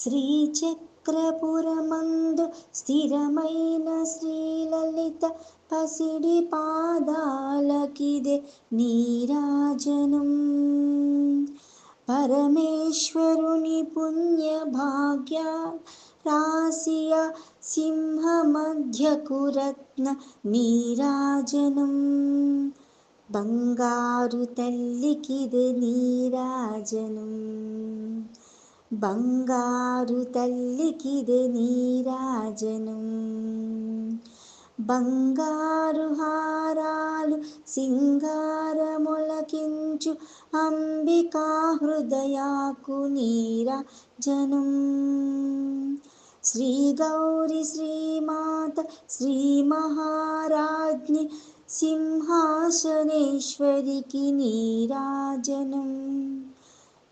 శ్రీచక్రపురమందు స్థిరమైన శ్రీలలిత పసిడి పాదాలకిదే నీరాజనం. పరమేశ్వరుని పుణ్య భాగ్య రాశియ సింహ మధ్యకురత్న నీరాజనం. బంగారు తల్లికిది నీరాజనం. బంగారు తల్లికిదే నీరాజనం బంగారు హారాలు సింగారమొలకించు అంబికా హృదయాకు నీరాజనం శ్రీ గౌరి శ్రీమాత శ్రీ మహారాజ్ని సింహాసనేశ్వరికి నీరాజనం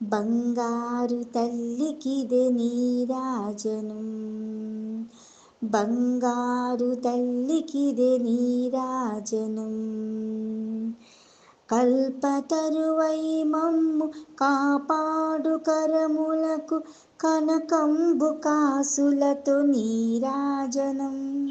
బంగారు తల్లికిదే నీరాజనం. బంగారు తల్లికిదే నీరాజనం. కల్పతరువై మమ్ము కాపాడు కరములకు కనకంబు కాసులతో నీరాజనం.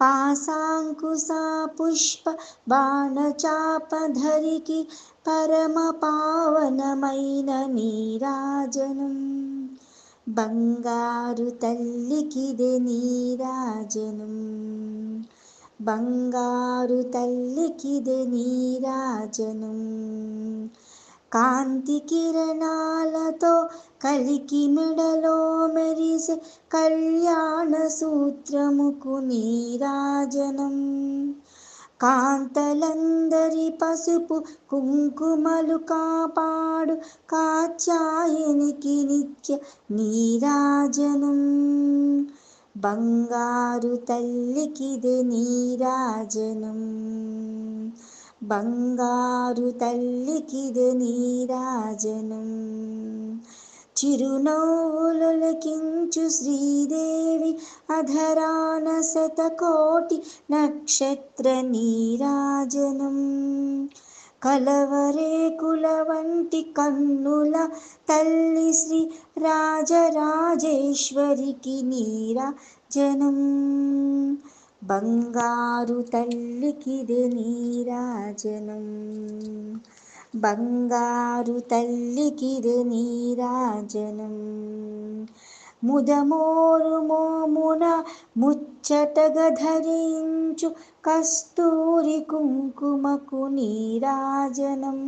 పాశాంకుశా పుష్ప బాణచాపధరికి పరమ పావనమైన నీరాజనం. బంగారు తల్లికిదే నీరాజనం. బంగారు తల్లికిదే నీరాజనం. కాంతి కిరణాలతో కలికి మెడలో మెరిసే కళ్యాణ సూత్రముకు నీరాజనం. కాంతలందరి పసుపు కుంకుమలు కాపాడు కాచాయనికి నిత్య నీరాజనం. బంగారు తల్లికిది నీరాజనం. బంగారు తల్లికిది నీరాజనం. చిరునవ్వులకించు శ్రీదేవి అధరాన శతకోటి నక్షత్ర నీరాజనం. కలవరేకుల వంటి కన్నుల తల్లి శ్రీ రాజరాజేశ్వరికి నీరాజనం. బంగారు తల్లికిది నీరాజనం. బంగారు తల్లికిదే నీరాజనం ముదమోరు మోమున ముచ్చటగ ధరించు కస్తూరి కుంకుమకు నీరాజనం